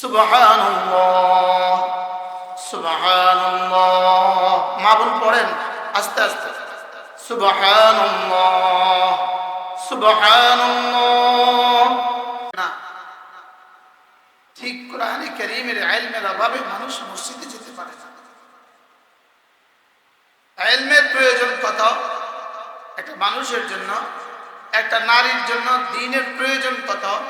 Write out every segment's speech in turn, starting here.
সুবহানাল্লাহ সুবহানাল্লাহ। মা বোন পড়েন, আস্তে আস্তে। সুবহানাল্লাহ সুবহানাল্লাহ। না। ঠিক কোরআনে কারীমের ইলমের অভাবে মানুষ মসজিদে যেতে পারে না। প্রয়োজন কত? একটা মানুষের জন্য, একটা নারীর জন্য দিনের প্রয়োজন কত?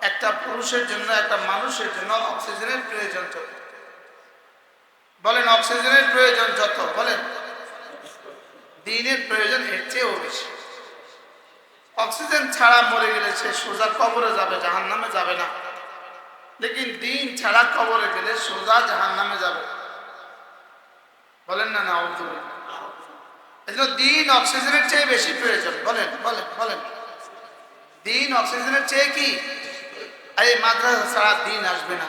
একটা পুরুষের জন্য, একটা মানুষের জন্য অক্সিজেনের প্রয়োজন যত। বলেন, অক্সিজেনের প্রয়োজন যত, বলেন। দিনের প্রয়োজন এর চেয়েও বেশি। অক্সিজেন ছাড়া মরে গেলে সে সোজা কবরে যাবে জাহান নামে যাবে না। লেকিন দিন ছাড়া কবরে গেলে সোজা জাহান নামে যাবে। বলেন না না এজন্য দিন অক্সিজেনের চেয়ে বেশি প্রয়োজন। বলেন বলেন বলেন। দিন অক্সিজেনের চেয়ে কি? এই মাদ্রাসা ছাড়া দিন আসবে না।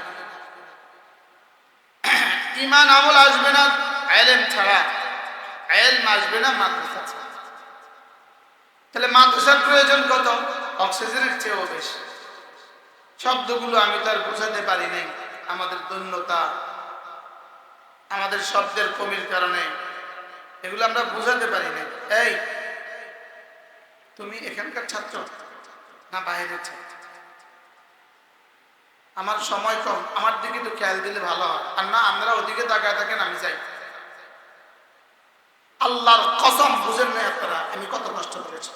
ইমান আমল আসবে না আইলেম ছাড়া। আইলম আসবে না মাদ্রাসা ছাড়া। তাহলে মাদ্রাসার প্রয়োজন কত? অক্সিজেনের চেয়েও বেশি। শব্দগুলো আমি তো আর বোঝাতে পারি নাই, আমাদের দৈন্যতা, আমাদের শব্দের কমির কারণে। এগুলো আমরা বোঝাতে পারি নাই। এই, তুমি এখানকার ছাত্র না বাইরের ছাত্র? আমার সময় কম, আমার দিকে তো খেয়াল দিলে ভালো হয়। আর না আমরা ওদিকে তাকায় থাকেন, আমি যাই। আল্লাহর কসম, বুঝেন না আপনারা, আমি কত কষ্ট করেছি।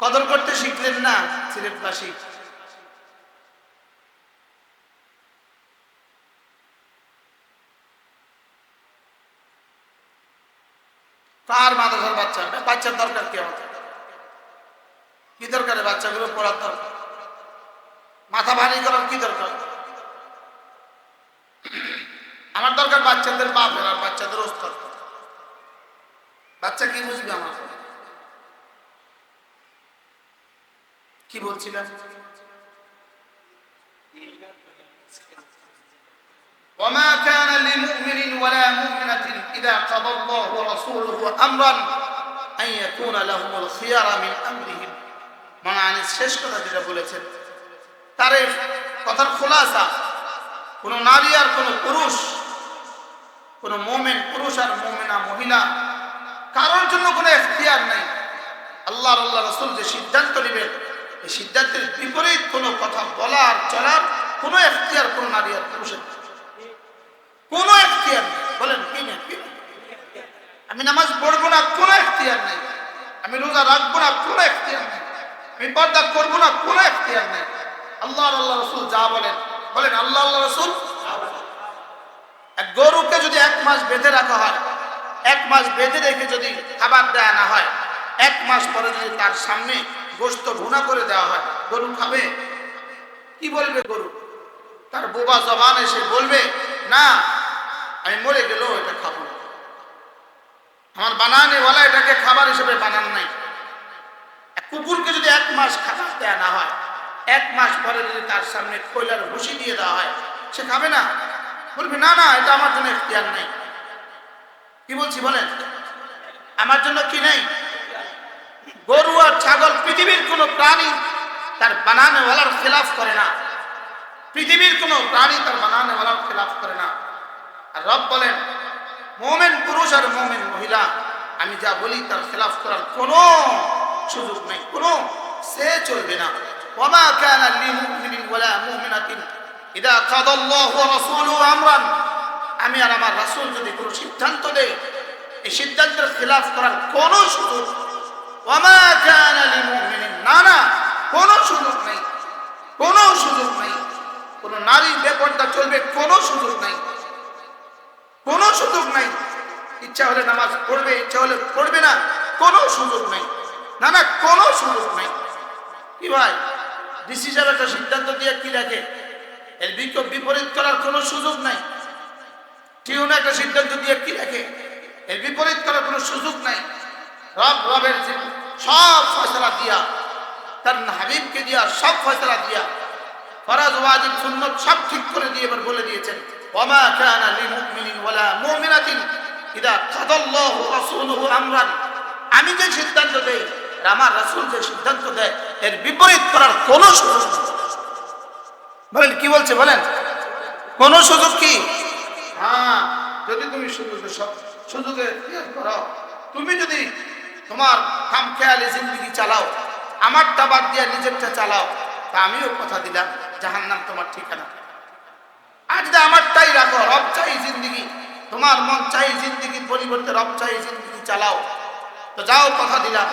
কদর করতে শিখলেন না সিলেটবাসী কার মাদ্রাসার বাচ্চা? বাচ্চার দরকার কি আমাদের? কি দরকারে বাচ্চাগুলো পড়ার দরকার মাথা ভারী করার কি দরকার আমার দরকার বাচ্চাদের বাপের আর বাচ্চাদের ওস্তাদ বাচ্চা কি বুঝবে আমার কি বলছিলেন وما كان لمؤمن ولا مؤمنة إذا قضى الله ورسوله أمرا أن يكون لهم الخيار من أمرهم মানে শেষ কথা যেটা বলেছেন তার এই কথার খোলাসা, কোন নারী আর কোন পুরুষ, কোন মোমেন পুরুষ আর মোমেনা মহিলা, কারোর জন্য কোনো এখতিয়ার নেই। আল্লাহ আল্লাহ রসুল যে সিদ্ধান্ত নেবেন, এই সিদ্ধান্তের বিপরীত কোনো কথা বলার, চলার কোনো এখতিয়ার কোনো নারী আর পুরুষের। কোনো এখতিয়ার নেই। বলেন, কি কি আমি নামাজ পড়ব না, কোনো এখতিয়ার নেই। আমি রোজা রাখব না, কোনো এখতিয়ার নেই। আমি পর্দা করব না, কোনো এখতিয়ার নেই। আল্লাহ আল্লাহ রসুল যা বলেন বলেন আল্লাহ আল্লাহ রসুল? এক গরুকে যদি এক মাস বেঁধে রাখা হয়, এক মাস বেঁধে রেখে যদি খাবার দেয়া না হয়, এক মাস পরে যদি তার সামনে গোস্ত ভুনা করে দেওয়া হয়, গরু খাবে? কি বলবে গরু? তার বোবা জবান এসে বলবে, না, আমি মরে গেলেও এটা খাব আমার বানানেওয়ালা এটাকে খাবার হিসেবে বানান নাই। কুকুরকে যদি এক মাস খাবার দেয়া না হয়, এক মাস পরে যদি তার সামনে কয়লার ভুসি দিয়ে দেওয়া হয়, সে খাবে না? বলবে, না না, এটা আমার জন্য এখতিয়ার নেই। কি বলছি বলেন? আমার জন্য কি নেই? গরু আর ছাগল পৃথিবীর কোনো প্রাণী তার বানানেওয়ালার খেলাফ করে না। পৃথিবীর কোনো প্রাণী তার বানানেওয়ালার খেলাফ করে না। আর রব বলেন, মোমেন পুরুষ আর মোমেন মহিলা, আমি যা বলি তার খেলাফ করার কোনো সুযোগ নেই, কোনো সে চলবে না। ওমা কানা লিমুমিনিন ওয়ালা মুমিনাতিন। ইদা কাদাল্লাহু ওয়া রাসূলুহু আমরান। আমি আর আমার রাসূল যদি কোনো সিদ্ধান্ত দেয় এই সিদ্ধান্তের খেলাফ করার কোনো সুযোগ ওমা কানা লিমুমিনিন না না, কোনো সুযোগ নেই, কোনো সুযোগ নেই। কোনো নারী বেপর্দা চলবে, কোনো সুযোগ নেই, কোনো সুযোগ নাই। ইচ্ছা হলে নামাজ পড়বে, ইচ্ছা হলে পড়বে না, কোনো সুযোগ নাই। না না কোনো সুযোগ নাই। কি ভাই? ডিসি সাহেব একটা সিদ্ধান্ত দিয়ে কি রাখে? এর বিক্ষোভ বিপরীত করার কোনো সুযোগ নাই। টিউন একটা সিদ্ধান্ত দিয়ে কি রাখে? এর বিপরীত করার কোনো সুযোগ নাই। রব, রবের সব ফয়সলা দিয়া, তার হাবিবকে দিয়া সব ফয়সলা দিয়া, ফরাজ, ওয়াজিব, সুন্নত সব ঠিক করে দিয়ে এবার বলে দিয়েছেন, ওমা কানা লিমুমিনিন ওয়ালা মুমিনাতিন ইদা কাদাল্লাহু রাসূলুহু আমরান। আমি যে সিদ্ধান্ত দেই আমার রাসূল যে সিদ্ধান্ত দেয়, এর বিপরীত করার কোনো সুযোগ বলেন, কি বলছে বলেন? কোন সুযোগ কি? হ্যাঁ যদি তুমি সুযোগে সুযোগে ইয়ে করো, তুমি যদি তোমার খামখেয়ালি জিন্দগি চালাও, আমারটা বাদ দিয়ে নিজেরটা চালাও, তা আমিও কথা দিলাম, জাহান্নাম তোমার ঠিকানা। আর যদি আমারটাই রাখো, রব চাই জিন্দগি, তোমার মন চাই জিন্দগির পরিবর্তে রব চাই জিন্দগি চালাও। তো যাও, কথা দিলাম।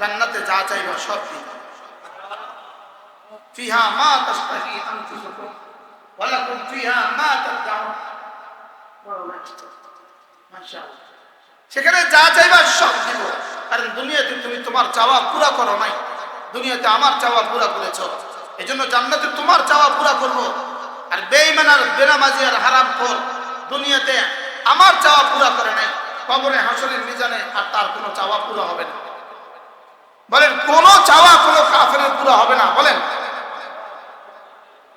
জান্নাতে যা চাইবা সব সেখানে যা চাইবা সব দিব। কারণ দুনিয়াতে তুমি তোমার চাওয়া পুরা করো নাই। দুনিয়াতে আমার চাওয়া পুরা করেছ। এই জন্য জান্নাতে তোমার চাওয়া পুরা করব। আর বেইমান আর বেনামাজি আর হারাম খোর দুনিয়াতে আমার চাওয়া পুরা করে নাই। কবরে হাসরের মিজানে আর তার কোনো চাওয়া পুরা হবে না। বলেন, কোন চাওয়া কোনো কাফের পুরা হবে না, বলেন।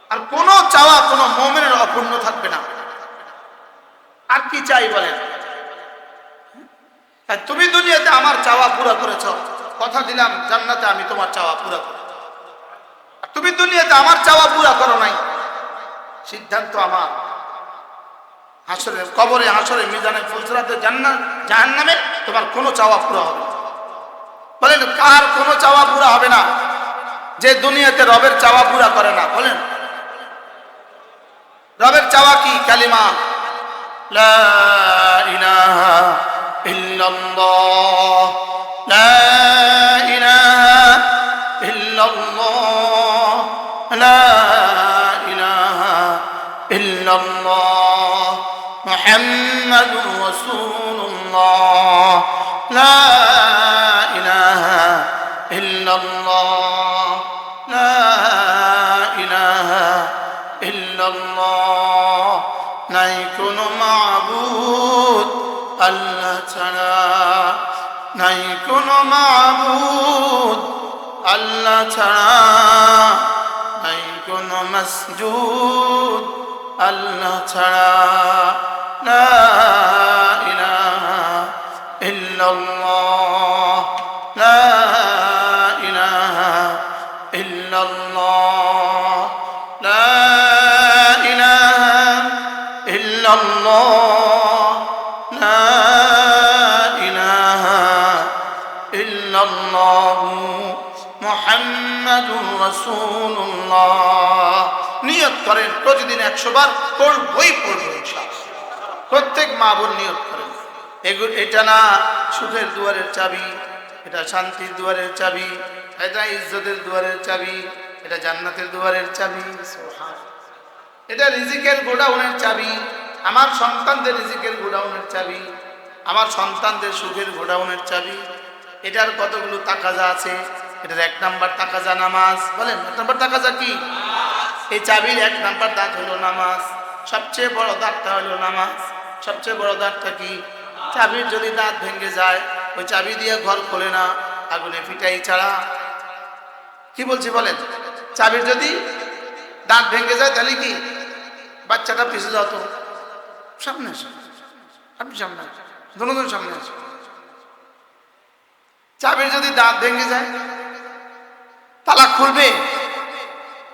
আর কোন চাওয়া কোনো মোমেনের অপূর্ণ থাকবে না। আর কি চাই বলেন? তুমি দুনিয়াতে আমার চাওয়া পুরা করেছ। কথা দিলাম, জান্নাতে আমি তোমার চাওয়া পুরা আর তুমি দুনিয়াতে আমার চাওয়া পুরা করো নাই। সিদ্ধান্ত আমার। হাসরের কবরে হাসরে মিজানে ফুলসরাতে জান্নাত জাহান্নামে তোমার কোনো চাওয়া পুরা হবে। বলেন, কার কোনো চাওয়া পুরা হবে না? যে দুনিয়াতে রবের চাওয়া পুরা করে না, বলেন। রবের চাওয়া কি? কালিমা। লা ইল্লাল্লাহ। লা লা লা ইল্লাল্লাহ লা ইলাহা ইল্লাল্লাহ নাই কোনো মাবুদ আল্লাহ ছাড়া নাই কোনো মাবুদ আল্লাহ ছাড়া নাই কোনো মসজুদ আল্লাহ ছাড়া লা ইল্লাল্লাহ মুহাম্মাদুর রাসূলুল্লাহ। নিয়ত করেন, প্রতিদিন একশো বার পড়বই পড়ব। প্রত্যেক মা বোন নিয়ত করেন। এটা না সুখের দুয়ারের চাবি, এটা শান্তির দুয়ারের চাবি, এটা ইজ্জতের দুয়ারের চাবি, এটা জান্নাতের দুয়ারের চাবি এটা রিজিকের গোডাউনের চাবি, আমার সন্তানদের রিজিকের গোডাউনের চাবি, আমার সন্তানদের সুখের গোডাউনের চাবি এটার কতগুলো তাকাজা আছে? এটার এক নাম্বার তাকাজা নামাজ। বলেন, এক নাম্বার তাকাজা কি? এই চাবির এক নাম্বার দাঁত হলো নামাজ। সবচেয়ে বড় দাঁতটা হলো নামাজ। সবচেয়ে বড় দাঁতটা কি? চাবির যদি দাঁত ভেঙে যায়, ওই চাবি দিয়ে ঘর খোলে না, আগুনে ফিটাই ছাড়া। কি বলছি বলেন? চাবির যদি দাঁত ভেঙে যায়, তাহলে কি? বাচ্চাটা পিছু যাও তো। সামনে আসো। আপনি সামনে আসো। দুজন সামনে আসো। চাবির যদি দাঁত ভেঙে যায় তালা খুলবে।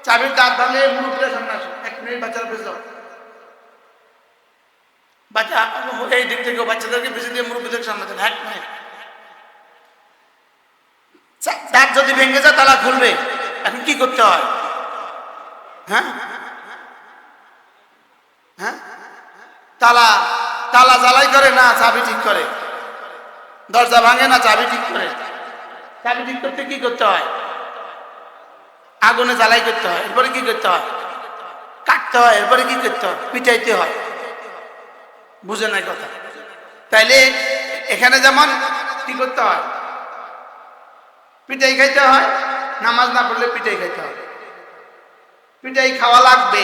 চাবির দাঁত ভাঙলে মুরুব্বীরা সামনে এক মিনিট বাচ্চারা পিছু যাও। বাচ্চা, এই দিক থেকে বাচ্চাদেরকে পিছু দিয়ে মুরব্বীদের সামনে দেন। এক মিনিট। দাঁত যদি ভেঙে যায় তালা খুলবে। এখন কি করতে হয়? হ্যাঁ? হ্যাঁ? তালা তালা জ্বালাই করে না, চাবি ঠিক করে। দরজা ভাঙে না চাবি ঠিক করে। চাবি ঠিক করতে কি করতে হয়? আগুনে জ্বালাই করতে হয় এরপরে কি করতে হয়? কাটতে হয় এরপরে কি করতে হয়? পিটাইতে হয়। বুঝে নাই কথা। তাইলে এখানে যেমন কি করতে হয়? পিটাই খাইতে হয় নামাজ না পড়লে পিটাই খাইতে হয়। পিটাই খাওয়া লাগবে।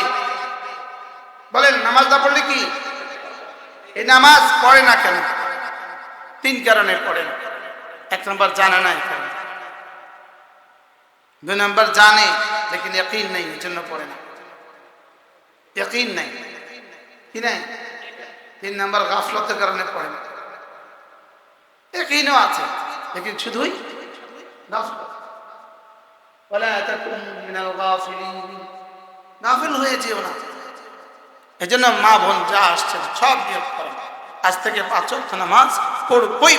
বলেন নামাজ না পড়লে কি? এই নামাজ পড়ে না কেন? তিন কারণে পড়েন। এক নম্বর জানে নাই দুই নম্বর জানে, লেকিন একই নেই, এই জন্য পড়ে না। একই নেই। কি নাই? তিন নম্বর গাফলতের কারণে পড়ে না। ইকিনও আছে, লেকিন শুধুই গাফলত ولا হয়ে যেও না। এজন্য মা বোন যা আসছে সব বিয়োগ করেন। আজ থেকে পাঁচ অর্থ নামাজ পড়বই।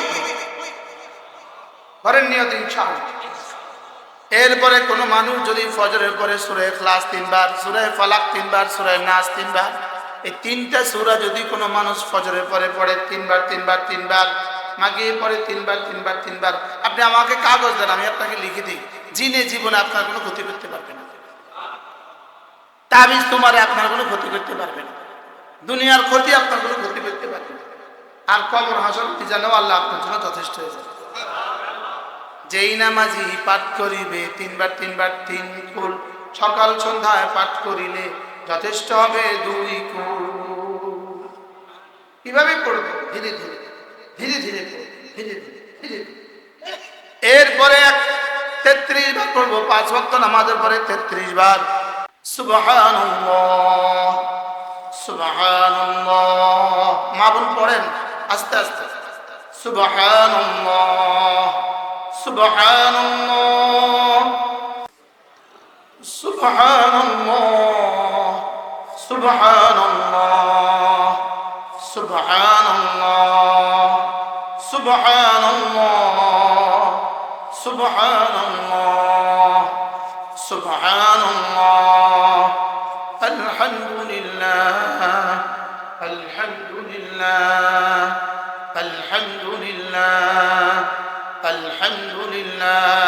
করেন নিয়ত ইনশাআল্লাহ। এরপরে কোনো মানুষ যদি ফজরের পরে সুরে ক্লাস তিনবার, সুরে ফালাক তিনবার, সুরে নাচ তিনবার, এই তিনটা সুরা যদি কোনো মানুষ ফজরের পরে পড়ে, তিনবার তিনবার তিনবার মাগিয়ে পরে তিনবার তিনবার তিনবার, আপনি আমাকে কাগজ দেন, আমি আপনাকে লিখে দিই। জিনে জীবনে আপনার কোনো ক্ষতি করতে পারবে না। তাবিজ তোমারে আপনার কোনো ক্ষতি করতে পারবে না। দুনিয়ার ক্ষতি আপনার কোনো ক্ষতি করতে পারবে না। আর কবর হাসর জানো? আল্লাহ আপনার জন্য যথেষ্ট হয়ে যাবে। যেই নামাজি পাঠ করিবে, তিনবার তিনবার, তিন কুল। সকাল, সন্ধ্যায় পাঠ করিলে যথেষ্ট হবে দুই কুল। কীভাবে পড়বে? ধীরে ধীরে ধীরে ধীরে ধীরে। এরপরে তেত্রিশ বার পড়ব, পাঁচ ভক্ত নামাজের পরে তেত্রিশ বার। সুবহানাল্লাহ সুবহানাল্লাহ। মা বোন পড়েন? আস্তে আস্তে। সুবহানাল্লাহ সুবহানাল্লাহ সুবহানাল্লাহ সুবহানাল্লাহ সুবহানাল্লাহ সুবহানাল্লাহ সুবহানাল্লাহ সুবহানাল্লাহ। الله